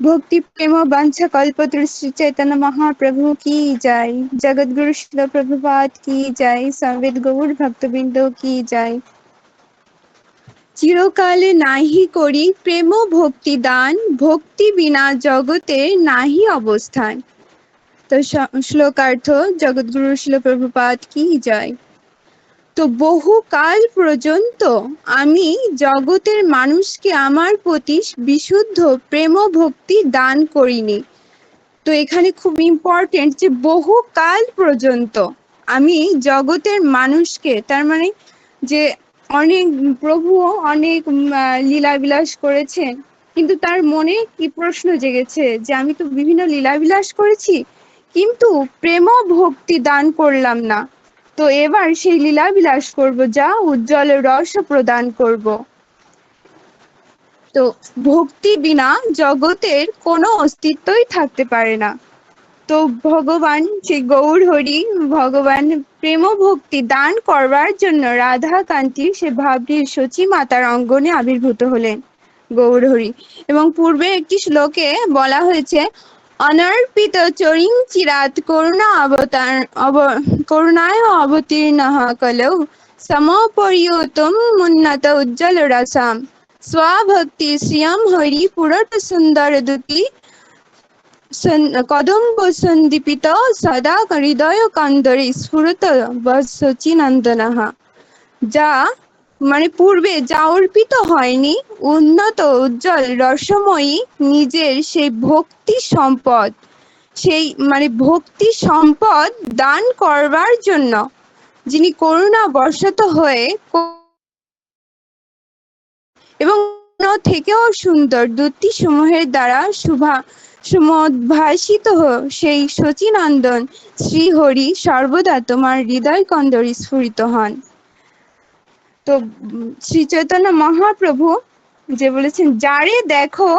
ভক্তি প্রেম বাঞ্ছা কল্প দৃষ্টি চৈতন্য মহাপ্রভু কি যায়? জগৎগুরু শিল প্রভুপাত কি যায়? সবেদ গৌর ভক্তবৃন্দ কি যায়? চিরকালে নাহি করি প্রেম ভক্তি দান, ভক্তি বিনা জগতে নাহি অবস্থান। তো শ্লোকার্থ জগৎগুরু শিল প্রভুপাত কি যায়? তো বহু কাল পর্যন্ত আমি জগতের মানুষকে আমার প্রতি বিশুদ্ধ প্রেম ভক্তি দান করিনি। তো এখানে খুব ইম্পর্টেন্ট যে বহু কাল পর্যন্ত আমি জগতের মানুষকে, তার মানে যে অনেক প্রভু অনেক লীলাবিলাস করেছেন কিন্তু তার মনে কি প্রশ্ন জেগেছে যে আমি তো বিভিন্ন লীলাবিলাস করেছি, কিন্তু প্রেম ভক্তি দান করলাম না। তো এবার সেই লীলাবিলাস করব যা উজ্জ্বল রস প্রদান করব। তো ভক্তি বিনা জগতের কোনো অস্তিত্বই থাকতে পারে না। তো ভগবান যে গৌর হরি, ভগবান প্রেম ভক্তি দান করবার জন্য রাধা কান্তি সে ভাবটির সচী মাতার অঙ্গনে আবির্ভূত হলেন গৌর হরি। এবং পূর্বে একটি শ্লোকে বলা হয়েছে অনর্পিত চরিং চিরাত করুণা অবতার অব, করুণায় অবতীর্ণ কলৌ সমপরিয়তম উন্নত উজ্জ্বল রসাম স্বভক্তি শ্রিয়ম হরি পুরট সুন্দর দুতি। কদম্ব সন্দীপিত সদা হৃদয় কন্দরে স্ফুরত বৎসচিনন্দনঃ যা মানে পূর্বে যা অর্পিত হয়নি, উন্নত, উজ্জ্বল, রসময়ী নিজের সেই ভক্তি সম্পদ। সেই মানে ভক্তি সম্পদ দান করবার জন্য যিনি করুণা বর্ষত হয়ে এবং থেকেও সুন্দর দুটি সমূহের দ্বারা শুভা সমদ্ভাসিত সেই শচীনন্দন শ্রীহরি সর্বদা তোমার হৃদয় কন্দরে স্ফুরিত হন। তো শ্রী চৈতন্য মহাপ্রভু যে বলেছেন, যারে দেখো,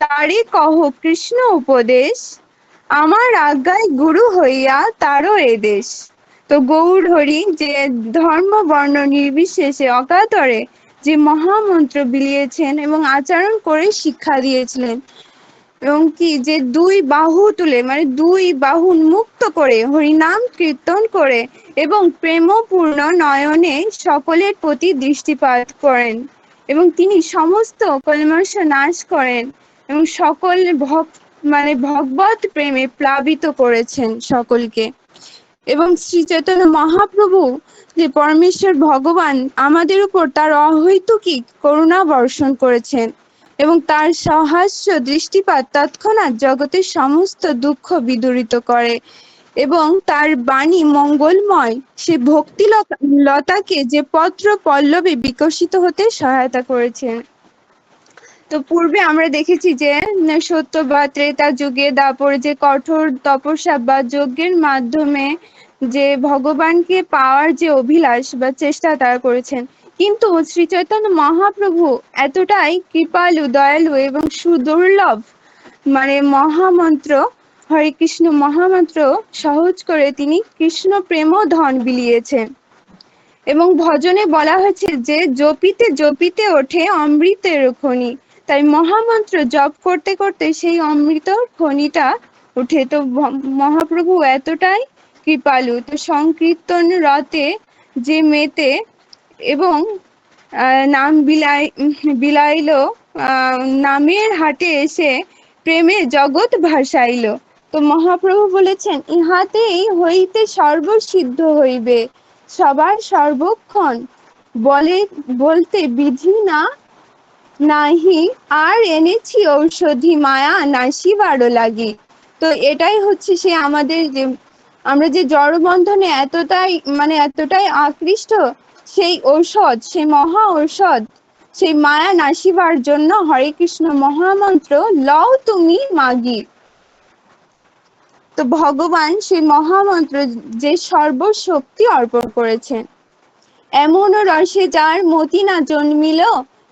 তারে কহ, কৃষ্ণ উপদেশ। আমার আজ্ঞায় গুরু হইয়া তারও এদেশ তো গৌর হরি যে ধর্ম বর্ণ নির্বিশেষে অকাতরে যে মহামন্ত্র বিলিয়েছেন এবং আচরণ করে শিক্ষা দিয়েছিলেন এবং কি যে দুই বাহু তুলে মানে দুই বাহু মুক্ত করে, হরিনাম কীর্তন করে এবং প্রেমপূর্ণ নয়নে সকলের প্রতি দৃষ্টিপাত করেন এবং তিনি সমস্ত কলমর্ষ নাশ করেন এবং সকল ভক মানে ভগবত প্রেমে প্লাবিত করেছেন সকলকে। এবং শ্রী চৈতন্য মহাপ্রভু যে পরমেশ্বর ভগবান, আমাদের উপর তার অহৈতুকী করুণা বর্ষণ করেছেন। এবং তার সহাস্য দৃষ্টিপাত তৎক্ষণাৎ জগতের সমস্ত দুঃখ বিদূরিত করে এবং তার বাণী মঙ্গলময়। সে ভক্তি লতাকে যে পত্র পল্লবে বিকশিত হতে সহায়তা করেছে। তো পূর্বে আমরা দেখেছি যে সত্য বা ত্রেতা যুগে দাপর যে কঠোর তপস্যা বা যজ্ঞের মাধ্যমে যে ভগবানকে পাওয়ার যে অভিলাষ বা চেষ্টা তারা করেছেন। কিন্তু শ্রী চৈতন্য মহাপ্রভু এতটাই কৃপালু, দয়ালু এবং সুদুর্লভ মানে মহামন্ত্র, হরে কৃষ্ণ মহামন্ত্র সহজ করে তিনি কৃষ্ণ প্রেম ধন বিলিয়েছেন। এবং ভজনে বলা হয়েছে যে, জপিতে জপিতে ওঠে অমৃতের খনি। তাই মহামন্ত্র জপ করতে করতে সেই অমৃত খনিটা উঠে। তো মহাপ্রভু এতটাই কৃপালু, তো সংকীর্তন রতে যে মেতে এবং নাম বিলাই, বিলাইল নামের হাটে এসে প্রেমে জগৎ ভাসাইল। তো মহাপ্রভু বলেছেন, ইহাতেই হইতে সর্বসিদ্ধ হইবে, সবার সর্বক্ষণ বলে, বলতে বিধি না, নাহি, আর এনেছি ঔষধি মায়া নাসিবারও লাগি। তো এটাই হচ্ছে সে আমাদের যে আমরা যে জড়বন্ধনে এতটাই মানে এতটাই আকৃষ্ট, সেই ঔষধ, সেই মহা ঔষধ, সেই মায়া নাসিবার জন্য হরে কৃষ্ণ মহামন্ত্র, লও তুমি মাগি। তো ভগবান সেই মহামন্ত্র যে সর্বশক্তি অর্পণ করেছেন। এমন রসে যার মতি না জন্মিল,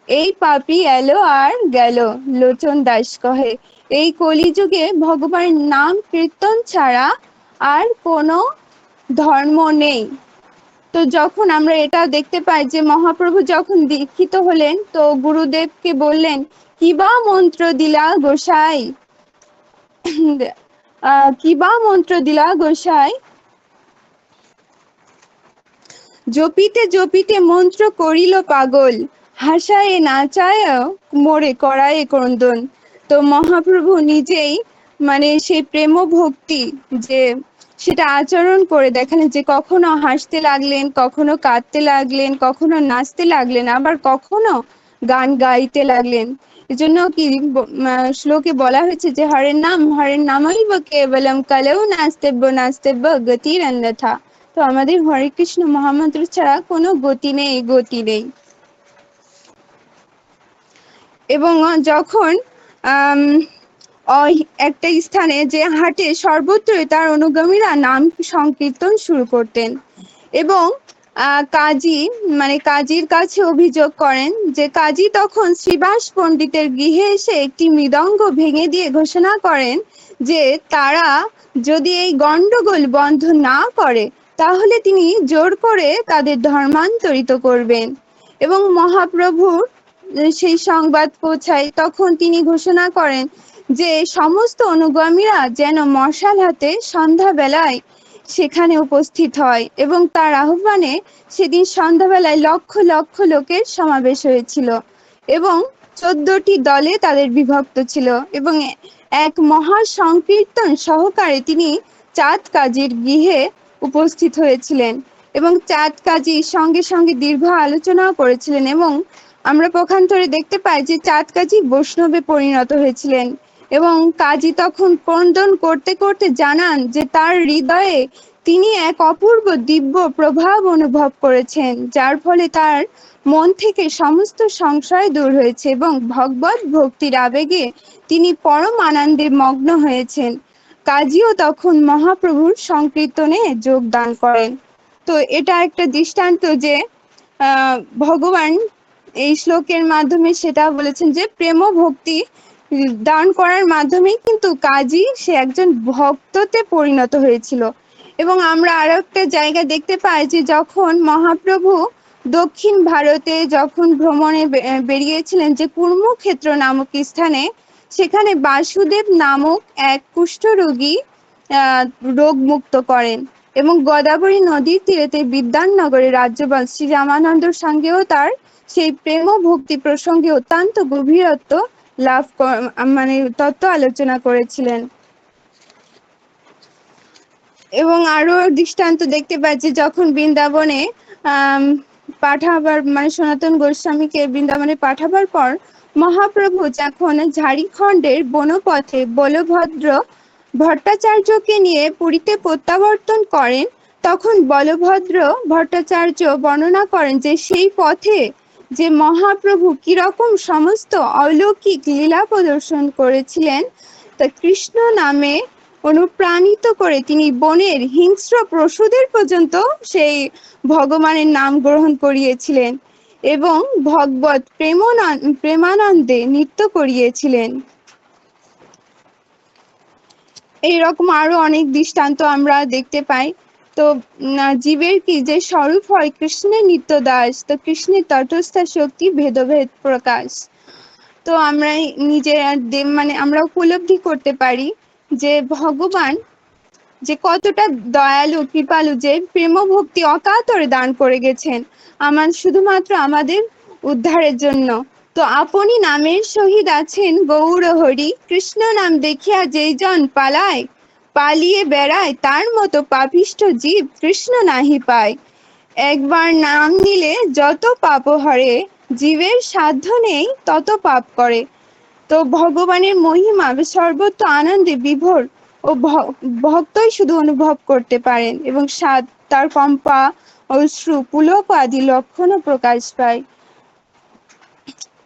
এই পাপি এলো আর গেল, লোচন দাস কহে। এই কলিযুগে ভগবান নাম কীর্তন ছাড়া আর কোনো ধর্ম নেই। তো যখন আমরা এটা দেখতে পাই যে মহাপ্রভু যখন দীক্ষিত হলেন তো গুরুদেবকে বললেন কিবা মন্ত্র দিলা গোসাই? আহ, কিবা মন্ত্র দিলা গোসাই? জপিতে জপিতে মন্ত্র করিল পাগল হাসায়ে নাচায় মোরে করায়ে ক্রন্দন। তো মহাপ্রভু নিজেই মানে সেই প্রেম ভক্তি যে সেটা আচরণ করে দেখালেন যে কখনো হাসতে লাগলেন, কখনো কাঁদতে লাগলেন, কখনো নাচতে লাগলেন, আবার কখনো গান গাইতে লাগলেন। এজন্য কি শ্লোকে বলা হয়েছে যে হরের নাম হরের নামই কেবলম কালেও নাস্তেব্য নাস্তেব্য গতির অন্যথা তো আমাদের হরে কৃষ্ণ মহামন্ত্র ছাড়া কোনো গতি নেই গতি নেই। এবং যখন অ- একটা স্থানে যে হাটে সর্বত্রই তার অনুগামীরা নাম সংকীর্তন শুরু করতেন। এবং কাজী মানে কাজীর কাছে অভিযোগ করেন যে কাজী তখন শ্রীবাস পণ্ডিতের গৃহে এসে একটি মৃদঙ্গ ভেঙে দিয়ে ঘোষণা করেন যে তারা যদি এই গন্ডগোল বন্ধ না করে, তাহলে তিনি জোর করে তাদের ধর্মান্তরিত করবেন। এবং মহাপ্রভুর সেই সংবাদ পৌঁছায় তখন তিনি ঘোষণা করেন যে সমস্ত অনুগামীরা যেন মশাল হাতে সন্ধ্যাবেলায় সেখানে উপস্থিত হয় এবং তার আহ্বানে সেদিন সন্ধ্যাবেলায় লক্ষ লক্ষ লোকের সমাবেশ হয়েছিল এবং চোদ্দটি দলে তাদের বিভক্ত ছিল এবং এক মহা সংকীর্তন সহকারে তিনি চাঁদ কাজীর গৃহে উপস্থিত হয়েছিলেন এবং চাঁদ কাজী সঙ্গে সঙ্গে দীর্ঘ আলোচনাও করেছিলেন এবং আমরা পক্ষান্তরে দেখতে পাই যে চাঁদ কাজী বৈষ্ণবে পরিণত হয়েছিলেন। এবং কাজী তখন ক্রন্দন করতে করতে জানান যে তার হৃদয়ে তিনি এক অপূর্ব দিব্য প্রভাব অনুভব করেছেন, যার ফলে তার মন থেকে সমস্ত সংশয় দূর হয়েছে এবং ভগবত ভক্তির আবেগে তিনি পরম আনন্দে মগ্ন হয়েছেন। কাজীও তখন মহাপ্রভুর সংকীর্তনে যোগদান করেন। তো এটা একটা দৃষ্টান্ত যে ভগবান এই শ্লোকের মাধ্যমে সেটা বলেছেন যে প্রেম ভক্তি দান করার মাধ্যমেই কিন্তু কাজী সে একজন ভক্ততে পরিণত হয়েছিল। এবং আমরা আরও একটা জায়গা দেখতে পাই যে যখন মহাপ্রভু দক্ষিণ ভারতে যখন ভ্রমণে বেরিয়েছিলেন যে কুর্মক্ষেত্র নামক স্থানে, সেখানে বাসুদেব নামক এক কুষ্ঠরোগী রোগ মুক্ত করেন এবং গোদাবরী নদীর তীরেতে বিদ্যানগরে রাজ্যপাল শ্রী রামানন্দর সঙ্গেও তার সেই প্রেম ভক্তি প্রসঙ্গে অত্যন্ত গভীরত্ব লাভ মানে তত্ত্ব আলোচনা করেছিলেন। এবং আরও দৃষ্টান্ত দেখতে পাচ্ছি যখন বৃন্দাবনে পাঠাবার মানে সনাতন গোস্বামীকে বৃন্দাবনে পাঠাবার পর মহাপ্রভু যখন ঝাড়িখণ্ডের বনপথে বলভদ্র ভট্টাচার্যকে নিয়ে পুরীতে প্রত্যাবর্তন করেন, তখন বলভদ্র ভট্টাচার্য বর্ণনা করেন যে সেই পথে যে মহাপ্রভু কীরকম সমস্ত অলৌকিক লীলা প্রদর্শন করেছিলেন, তা কৃষ্ণ নামে অনুপ্রাণিত করে তিনি বনের হিংস্র পশুদের পর্যন্ত সেই ভগবানের নাম গ্রহণ করিয়েছিলেন এবং ভগবত প্রেমনা- প্রেমানন্দে নৃত্য করিয়েছিলেন। এইরকম আরও অনেক দৃষ্টান্ত আমরা দেখতে পাই। তো জীবের কি যে স্বরূপ হয় কৃষ্ণের নিত্য দাস তো কৃষ্ণের তটস্থ শক্তি ভেদভেদ প্রকাশ। তো আমরা নিজে মানে আমরা উপলব্ধি করতে পারি যে ভগবান যে কতটা দয়ালু, কৃপালু, যে প্রেম ভক্তি অকাতরে দান করে গেছেন, আমার শুধুমাত্র আমাদের উদ্ধারের জন্য। তো আপনি নামের সহিত আছেন গৌর হরি কৃষ্ণ নাম দেখিয়া যেই জন পালায় পালিয়ে বেড়ায়, তার মতো পাপিষ্ঠ জীব কৃষ্ণ নাহি পায়। একবার নাম নিলে যত পাপ হরে, জীবের সাধ্য নেই তত পাপ করে। তো ভগবানের মহিমা সর্বত্র আনন্দে বিভোর ও ভক্তই শুধু অনুভব করতে পারেন এবং স্বাদ তার কম্পা, অশ্রু, পুলক আদি লক্ষণও প্রকাশ পায়।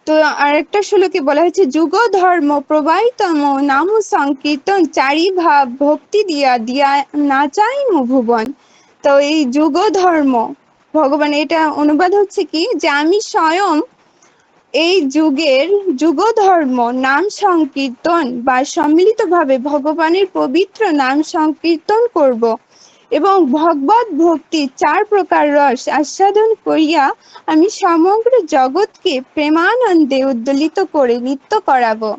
তো আরেকটা শ্লোকে বলা হয়েছে যুগ ধর্ম প্রবাহিতম নাম সংকীর্তন চারি ভাব ভক্তি দিয়া দিয়া নাচাই ভুবন তো এই যুগ ধর্ম ভগবান, এটা অনুবাদ হচ্ছে কি? যে আমি স্বয়ং এই যুগের যুগ ধর্ম নাম সংকীর্তন বা সম্মিলিতভাবে ভগবানের পবিত্র নাম সংকীর্তন করব। এবং ভগবত ভক্তির চার প্রকার রস আস্বাদন করিয়া আমি সমগ্র জগৎকে প্রেমানন্দে উদ্দোলিত করে নৃত্য করাবো।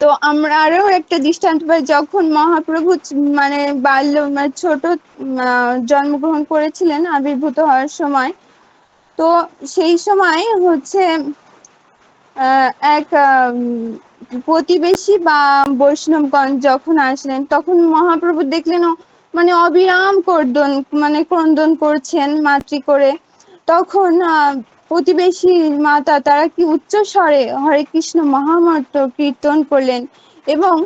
তো আমরা আরও একটা দৃষ্টান্ত পাই, যখন মহাপ্রভু মানে বাল্য মানে ছোট জন্মগ্রহণ করেছিলেন, আবির্ভূত হওয়ার সময়, তো সেই সময় হচ্ছে এক প্রতিবেশী বা বৈষ্ণবগণ যখন আসলেন, তখন মহাপ্রভু দেখলেন মানে অবিরাম কর্দন মানে ক্রন্দন করছেন মাতৃ করে। তখন প্রতিবেশী মাতা তারা কি উচ্চ স্বরে হরে কৃষ্ণ মহামন্ত্র কীর্তন করলেন এবং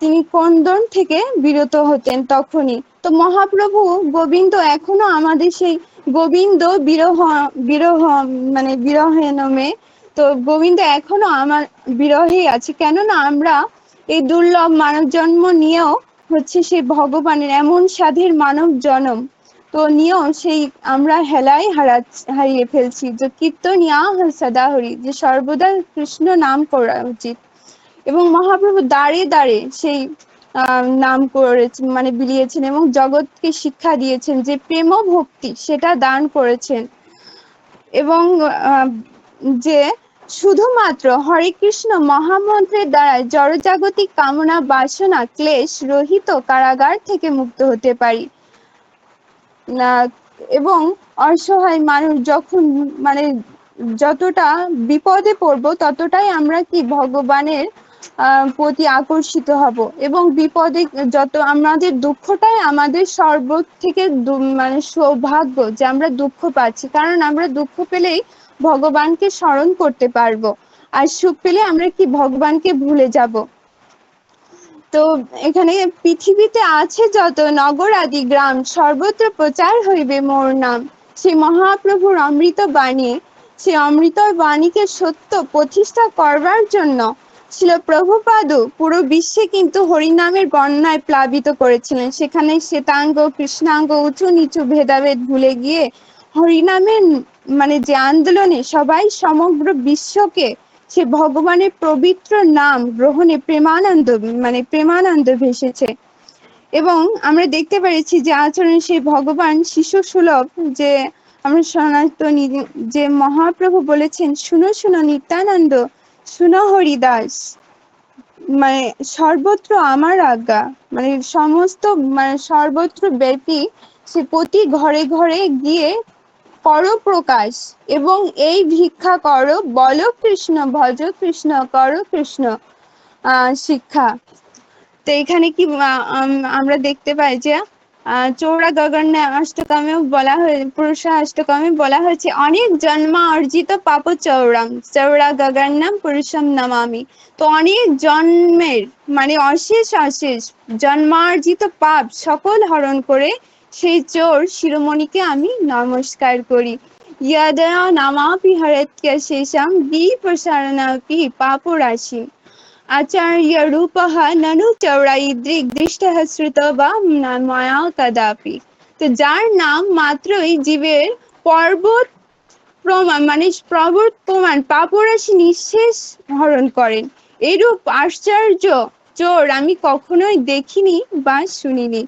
তিনি কন্দন থেকে বিরত হতেন তখনই। তো মহাপ্রভু গোবিন্দ এখনও আমাদের সেই গোবিন্দ বিরহ বিরহ মানে বিরহে নমে। তো গোবিন্দ এখনও আমার বিরহেই আছে। কেননা আমরা এই দুর্লভ মানব জন্ম নিয়েও হচ্ছে সেই ভগবানের এমন সাধের মানব জন্ম। তো নিয়েও সেই আমরা হেলাই হারা হারিয়ে ফেলছি। যে কীর্তনিয়া সদা হরি, যে সর্বদা কৃষ্ণ নাম করা উচিত। এবং মহাপ্রভু দাঁড়ে দাঁড়ে সেই নাম করেছেন মানে বিলিয়েছেন এবং জগৎকে শিক্ষা দিয়েছেন যে প্রেম ভক্তি, সেটা দান করেছেন। এবং যে শুধুমাত্র হরে কৃষ্ণ মহামন্ত্রের দ্বারা জড়জাগতিক কামনা, বাসনা, ক্লেশ রহিত কারাগার থেকে মুক্ত হতে পারি। এবং অসহায় মানুষ যখন মানে যতটা বিপদে পড়ব, ততটাই আমরা কি ভগবানের প্রতি আকর্ষিত হব। এবং বিপদে যত আমাদের দুঃখটাই আমাদের সর্ব থেকে মানে সৌভাগ্য যে আমরা দুঃখ পাচ্ছি। কারণ আমরা দুঃখ পেলেই ভগবানকে স্মরণ করতে পারব। আর সুখ পেলে আমরা কি ভগবানকে ভুলে যাব? তো এখানে পৃথিবীতে আছে যত নগর আদি গ্রাম, সর্বত্র প্রচার হইবে মোর নাম। সে মহাপ্রভুর অমৃত বাণী সে অমৃত বাণীকে সত্য প্রতিষ্ঠা করবার জন্য ছিল প্রভুপাদ পুরো বিশ্বে কিন্তু হরিনামের বন্যায় প্লাবিত করেছিলেন। সেখানে শ্বেতাঙ্গ, কৃষ্ণাঙ্গ উঁচু নিচু ভেদাভেদ ভুলে গিয়ে হরিনামের মানে যে আন্দোলনে সবাই সমগ্র বিশ্বকে সে ভগবানের পবিত্র নাম গ্রহণে প্রেমানন্দ মানে প্রেমানন্দ ভেসেছে। এবং আমরা দেখতে পেরেছি যে আচরণ সেই ভগবান শিশু সুলভ যে আমরা সনাতনী যে মহাপ্রভু বলেছেন, শুনো শুনো নিত্যানন্দ, শুনো হরিদাস মানে সর্বত্র আমার আজ্ঞা। মানে সমস্ত মানে সর্বত্র ব্যাপী সে প্রতি ঘরে ঘরে গিয়ে করো প্রকাশ এবং এই ভিক্ষা করো, বলো কৃষ্ণ, ভজ কৃষ্ণ, করো কৃষ্ণ শিক্ষা। তো এখানে কি আমরা দেখতে পাই যে চৌড়া গগনে অষ্টকামেও বলা হয়ে, পুরুষা অষ্টকামে বলা হয়েছে, অনেক জন্মা অর্জিত পাপ চৌড়াম চৌড়া গগন্নাম পুরুষম নামামি। তো অনেক জন্মের মানে অশেষ অশেষ জন্মার্জিত পাপ সকল হরণ করে সেই চোর শিরোমণিকে আমি নমস্কার করি। ইয়াদা নামাপি হরত্য শেষম বি প্রসারণাপি পাপ রাশি আচার্য রূপ ননু চৌড়াইদ্রিক দৃষ্ট শ্রুত বা মায়া কদাপি। তো যার নাম মাত্রই জীবের পর্বত প্রমাণ মানে প্রবত প্রমাণ, পাপরাশি নিঃশেষ হরণ করেন। এরূপ আশ্চর্য চোর আমি কখনোই দেখিনি বা শুনিনি।